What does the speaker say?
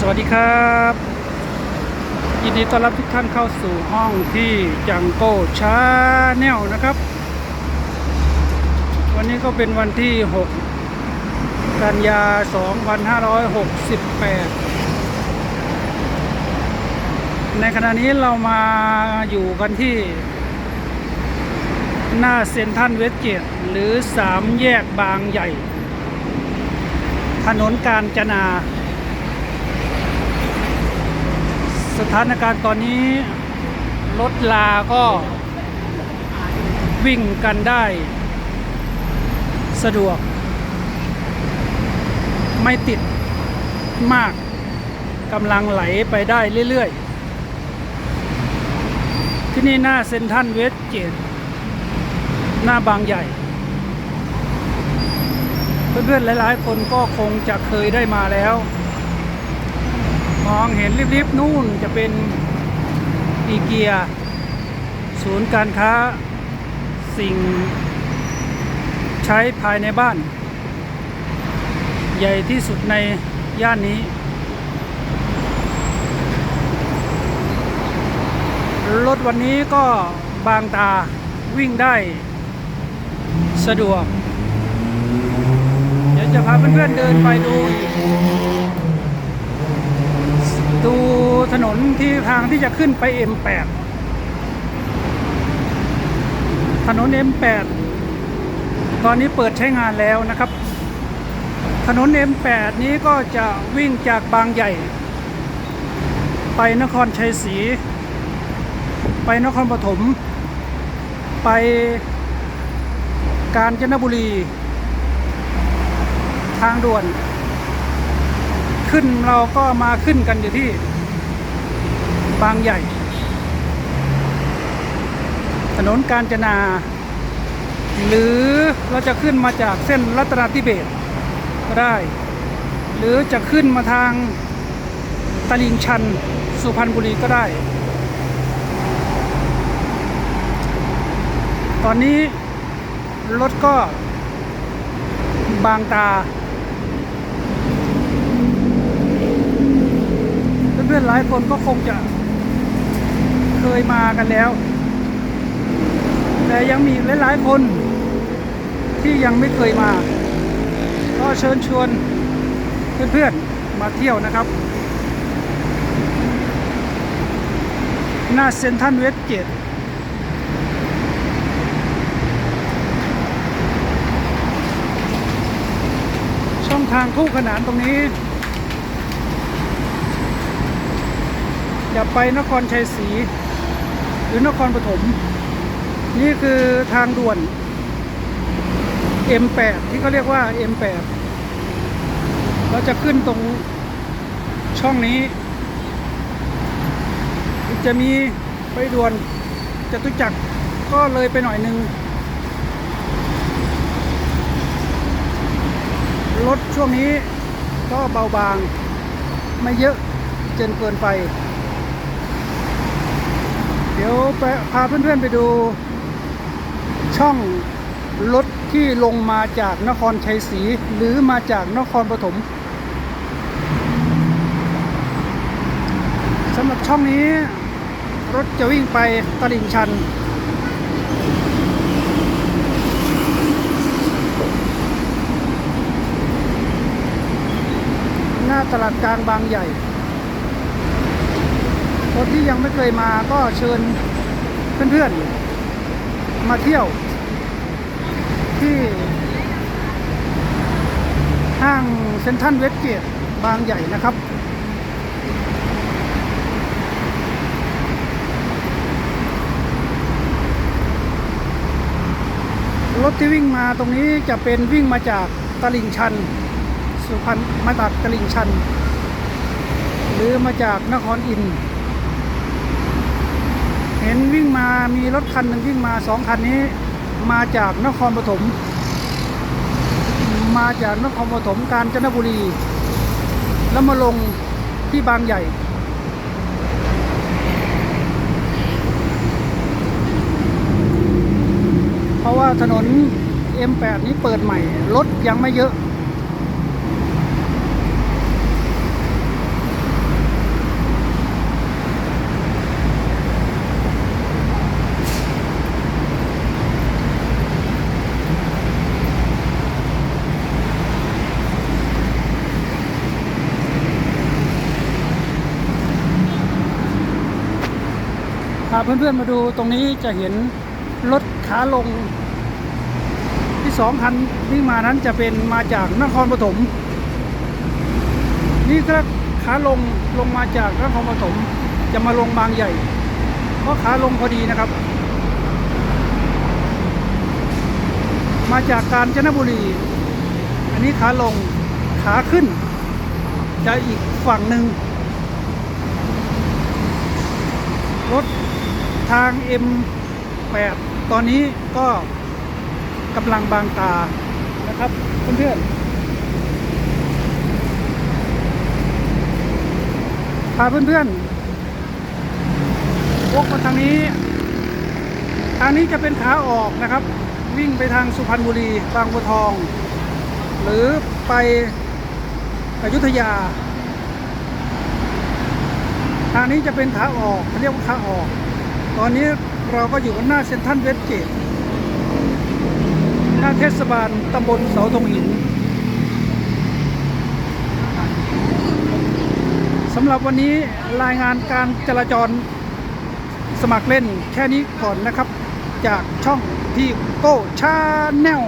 สวัสดีครับ ยินดีต้อนรับทุกท่านเข้าสู่ห้องที่จังโก้ชาแนลนะครับ วันนี้ก็เป็นวันที่ 6 กันยา 2568 ในขณะนี้เรามาอยู่กันที่ หน้าเซ็นทรัลเวสเกตหรือสามแยกบางใหญ่ ถนนการจนา สถานการณ์ตอนนี้ รถลาก็วิ่งกันได้สะดวก ไม่ติดมากกำลังไหลไปได้เรื่อย ๆ ที่นี่หน้าเซ็นทรัลเวสเกตหน้าบางใหญ่ เพื่อนๆหลาย ๆ คนก็คงจะเคยได้มาแล้ว มองเห็นริบๆนู่นจะเป็นอีเกีย ศูนย์การค้าสิ่งใช้ภายในบ้าน ใหญ่ที่สุดในย่านนี้ รถวันนี้ก็บางตาวิ่งได้สะดวก เดี๋ยวจะพาเพื่อนๆเดินไปดูดูถ นนที่ทางที่จะขึ้นไป M8 ถนน M8 ตอนนี้เปิดใช้งานแล้วนะครับ ถนน M8 นี้ก็จะวิ่งจากบางใหญ่ ไปนครชัยศรี ไปนครปฐม ไปกาญจนบุรี ทางด่วน ขึ้นเราก็มาขึ้นกันอยู่ที่ บางใหญ่ ถนนกาญจนา หรือเราจะขึ้นมาจากเส้นรัตนาธิเบศก็ได้ หรือจะขึ้นมาทางตลิ่งชันสุพรรณบุรีก็ได้ ตอนนี้รถก็บางตา เพื่อนๆหลายคนก็คงจะ ยมากันแล้ว แต่ยังมีหลาย ๆ คนที่ยังไม่เคยมา ก็เชิญชวนเพื่อน ๆ มาเที่ยวนะครับ หน้าเซ็นทรัลเวสเกตช่องทางคู่ขนานตรงนี้จะไปนครชัยศรี หรือนครปฐมนี่คือทางด่วน M8 ที่เขาเรียกว่า M8 เราจะขึ้นตรงช่องนี้ จะมีไปด่วนจตุจักรก็เลยไปหน่อยหนึ่งรถช่วงนี้ก็เบาบาง ไม่เยอะจนเกินไป ดี๋ยวไปพาเพื่อนๆไปดู ช่องรถที่ลงมาจากนครชัยศรีหรือมาจากนครปฐมสำหรับช่องนี้ รถจะวิ่งไปตลิ่งชัน หน้าตลาดกลางบางใหญ่ คนที่ยังไม่เคยมาก็เชิญเพื่อนๆ มาเที่ยว ที่ ห้างเซ็นทรัลเวสเกตบางใหญ่นะครับรถที่วิ่งมาตรงนี้จะเป็นวิ่งมาจากตลิ่งชัน สุพรรณมาจากตลิ่งชัน หรือมาจากนครอินทร์ ห็นวิ่งมามีรถคันหนึ่งวิ่งมาสองคันนี้ มาจากนครปฐมมาจากนครปฐมกาญจนบุรี แล้วมาลงที่บางใหญ่ เพราะว่าถนน M8 นี้เปิดใหม่ รถยังไม่เยอะ เพื่อนๆมาดูตรงนี้จะเห็นรถขาลงที่สองคันวิ่งมานั้นจะเป็นมาจากนครปฐมนี่ก็ขาลงลงมาจากนครปฐมจะมาลงบางใหญ่เพราะขาลงพอดีนะครับ มาจากกาญจนบุรี อันนี้ขาลงขาขึ้น จะอีกฝั่งหนึ่งรถ ทาง M8 ตอนนี้ก็กำลังบางตานะครับเพื่อนๆพาเพื่อนๆวกมาทางนี้ ทางนี้จะเป็นขาออกนะครับ วิ่งไปทางสุพรรณบุรี บางบัวทอง หรือไปอยุธยา ทางนี้จะเป็นขาออกเขาเรียกว่าขาออก ตอนนี้เราก็อยู่หน้าเซ็นทรัลเวสเกตหน้าเทศบาลตำบลเสาธงหินสำหรับวันนี้รายงานการจราจรสมัครเล่นแค่นี้ก่อนนะครับ จากช่องที่โก้ชาแนล